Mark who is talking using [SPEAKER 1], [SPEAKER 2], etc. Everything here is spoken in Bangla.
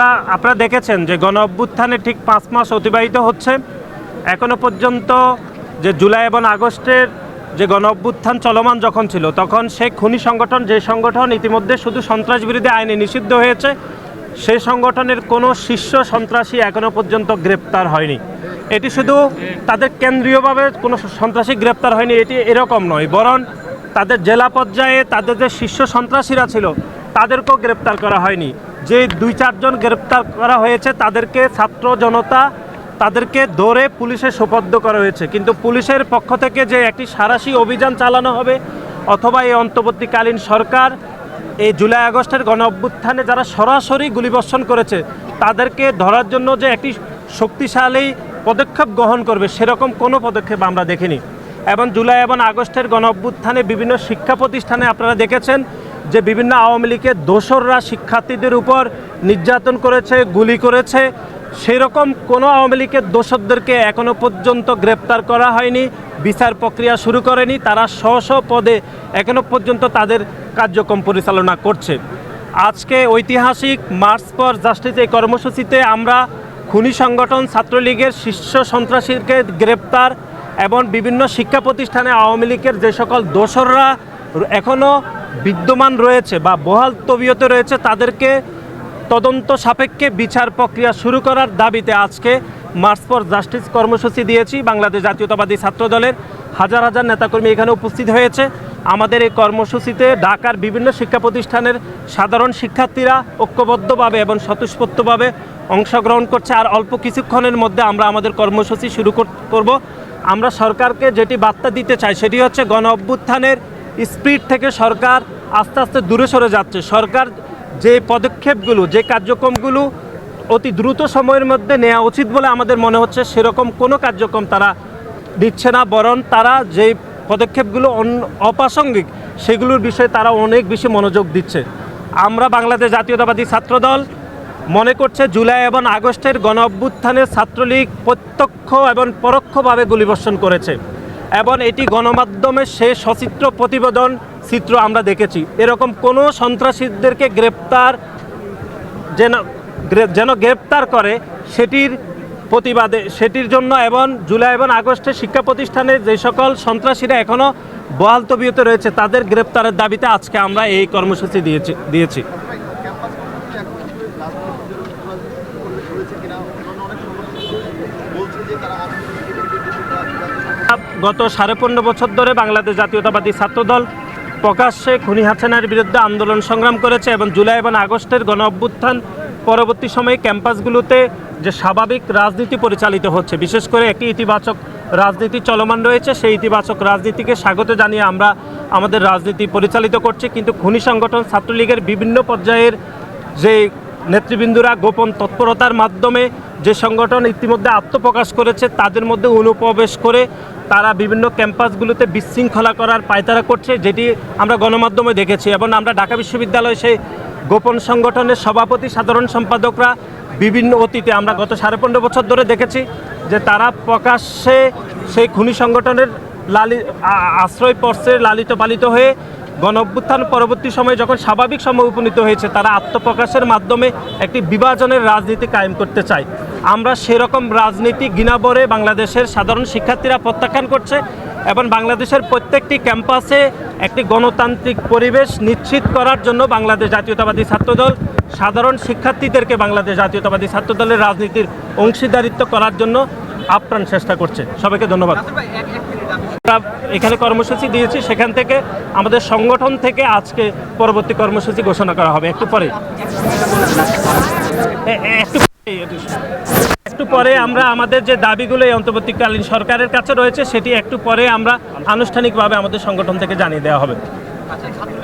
[SPEAKER 1] আমরা আপনারা দেখেছেন যে গণ অভ্যুত্থানে ঠিক পাঁচ মাস অতিবাহিত হচ্ছে এখনও পর্যন্ত যে জুলাই এবং আগস্টের যে গণ অভ্যুত্থান চলমান যখন ছিল তখন সে খুনি সংগঠন যে সংগঠন ইতিমধ্যে শুধু সন্ত্রাস বিরোধী আইনে নিষিদ্ধ হয়েছে সে সংগঠনের কোনো শীর্ষ সন্ত্রাসী এখনও পর্যন্ত গ্রেপ্তার হয়নি এটি শুধু তাদের কেন্দ্রীয়ভাবে কোনো সন্ত্রাসী গ্রেপ্তার হয়নি এটি এরকম নয় বরং তাদের জেলা পর্যায়ে তাদের যে শীর্ষ সন্ত্রাসীরা ছিল তাদেরকেও গ্রেপ্তার করা হয়নি যে দুই চারজন গ্রেপ্তার করা হয়েছে তাদেরকে ছাত্র জনতা তাদেরকে ধরে পুলিশে সোপর্দ করা হয়েছে কিন্তু পুলিশের পক্ষ থেকে যে একটি সারাশি অভিযান চালানো হবে অথবা এই অন্তর্বর্তীকালীন সরকার এই জুলাই আগস্টের গণ অভ্যুত্থানে যারা সরাসরি গুলিবর্ষণ করেছে তাদেরকে ধরার জন্য যে একটি শক্তিশালী পদক্ষেপ গ্রহণ করবে সেরকম কোনো পদক্ষেপ আমরা দেখিনি এবং জুলাই এবং আগস্টের গণ অভ্যুত্থানে বিভিন্ন শিক্ষা প্রতিষ্ঠানে আপনারা দেখেছেন যে বিভিন্ন আওয়ামী লীগের দোসররা শিক্ষার্থীদের উপর নির্যাতন করেছে গুলি করেছে সেরকম কোনো আওয়ামী লীগের দোষরদেরকে এখনও পর্যন্ত গ্রেপ্তার করা হয়নি বিচার প্রক্রিয়া শুরু করেনি তারা স্ব স্ব পদে এখনও পর্যন্ত তাদের কার্যক্রম পরিচালনা করছে আজকে ঐতিহাসিক মার্চ ফর জাস্টিস এই কর্মসূচিতে আমরা খুনি সংগঠন ছাত্রলীগের শীর্ষ সন্ত্রাসীকে গ্রেপ্তার এবং বিভিন্ন শিক্ষা প্রতিষ্ঠানে আওয়ামী লীগের যে সকল দোসররা এখনও বিদ্যমান রয়েছে বা বহাল তবিয়তে রয়েছে তাদেরকে তদন্ত সাপেক্ষে বিচার প্রক্রিয়া শুরু করার দাবিতে আজকে মার্চ ফর জাস্টিস কর্মসূচি দিয়েছি বাংলাদেশ জাতীয়তাবাদী ছাত্র দলের হাজার হাজার নেতাকর্মী এখানে উপস্থিত হয়েছে আমাদের এই কর্মসূচিতে ঢাকার বিভিন্ন শিক্ষা প্রতিষ্ঠানের সাধারণ শিক্ষার্থীরা ঐক্যবদ্ধভাবে এবং স্বতঃস্ফূর্তভাবে অংশগ্রহণ করছে আর অল্প কিছুক্ষণের মধ্যে আমরা আমাদের কর্মসূচি শুরু করব আমরা সরকারকে যেটি বার্তা দিতে চাই সেটি হচ্ছে গণ অভ্যুত্থানের স্পিড থেকে সরকার আস্তে আস্তে দূরে সরে যাচ্ছে সরকার যে পদক্ষেপগুলো যে কার্যক্রমগুলো অতি দ্রুত সময়ের মধ্যে নেওয়া উচিত বলে আমাদের মনে হচ্ছে সেরকম কোনো কার্যক্রম তারা দিচ্ছে না বরং তারা যে পদক্ষেপগুলো অপ্রাসঙ্গিক সেগুলোর বিষয়ে তারা অনেক বেশি মনোযোগ দিচ্ছে আমরা বাংলাদেশ জাতীয়তাবাদী ছাত্রদল মনে করছে জুলাই এবং আগস্টের গণ অভ্যুত্থানে ছাত্রলীগ প্রত্যক্ষ এবং পরোক্ষভাবে গুলিবর্ষণ করেছে এবং এটি গণমাধ্যমে সে সচিত্র প্রতিবেদন চিত্র আমরা দেখেছি এরকম কোনো সন্ত্রাসীদেরকে গ্রেপ্তার যেন যেন গ্রেপ্তার করে সেটির প্রতিবাদে সেটির জন্য এবং জুলাই এবং আগস্টে শিক্ষা প্রতিষ্ঠানে যে সকল সন্ত্রাসীরা এখনও বহাল তবিয়তে রয়েছে তাদের গ্রেপ্তারের দাবিতে আজকে আমরা এই কর্মসূচি দিয়েছি দিয়েছি গত সাড়ে পনেরো বছর ধরে বাংলাদেশ জাতীয়তাবাদী ছাত্রদল প্রকাশ্যে খুনি হাসানার বিরুদ্ধে আন্দোলন সংগ্রাম করেছে এবং জুলাই এবং আগস্টের গণ অভ্যুত্থান পরবর্তী সময়ে ক্যাম্পাসগুলোতে যে স্বাভাবিক রাজনীতি পরিচালিত হচ্ছে বিশেষ করে একটি ইতিবাচক রাজনীতি চলমান রয়েছে সেই ইতিবাচক রাজনীতিকে স্বাগত জানিয়ে আমরা আমাদের রাজনীতি পরিচালিত করছি কিন্তু খুনি সংগঠন ছাত্রলীগের বিভিন্ন পর্যায়ের যে নেতৃবৃন্দরা গোপন তৎপরতার মাধ্যমে যে সংগঠন ইতিমধ্যে আত্মপ্রকাশ করেছে তাদের মধ্যে অনুপ্রবেশ করে তারা বিভিন্ন ক্যাম্পাসগুলোতে বিশৃঙ্খলা করার পায়তারা করছে যেটি আমরা গণমাধ্যমে দেখেছি এবং আমরা ঢাকা বিশ্ববিদ্যালয়ে সেই গোপন সংগঠনের সভাপতি সাধারণ সম্পাদকরা বিভিন্ন অতীতে আমরা গত সাড়ে পনেরো বছর ধরে দেখেছি যে তারা প্রকাশ্যে সেই খুনি সংগঠনের লালি আশ্রয় পর্ষে লালিত পালিত হয়ে গণ পরবর্তী সময়ে যখন স্বাভাবিক সময় উপনীত হয়েছে তারা আত্মপ্রকাশের মাধ্যমে একটি বিভাজনের রাজনীতি কায়েম করতে চায় আমরা সেরকম রাজনীতি গিনাবরে বাংলাদেশের সাধারণ শিক্ষার্থীরা প্রত্যাখ্যান করছে এবং বাংলাদেশের প্রত্যেকটি ক্যাম্পাসে একটি গণতান্ত্রিক পরিবেশ নিশ্চিত করার জন্য বাংলাদেশ জাতীয়তাবাদী ছাত্রদল সাধারণ শিক্ষার্থীদেরকে বাংলাদেশ জাতীয়তাবাদী ছাত্রদলের রাজনীতির অংশীদারিত্ব করার জন্য আপ্রাণ চেষ্টা করছে সবাইকে ধন্যবাদ এখানে কর্মসূচি দিয়েছি সেখান থেকে আমাদের সংগঠন থেকে আজকে পরবর্তী কর্মসূচি ঘোষণা করা হবে একটু পরে একটু একটু পরে আমরা আমাদের যে দাবিগুলো এই অন্তর্বর্তীকালীন সরকারের কাছে রয়েছে সেটি একটু পরে আমরা আনুষ্ঠানিকভাবে আমাদের সংগঠন থেকে জানিয়ে দেওয়া হবে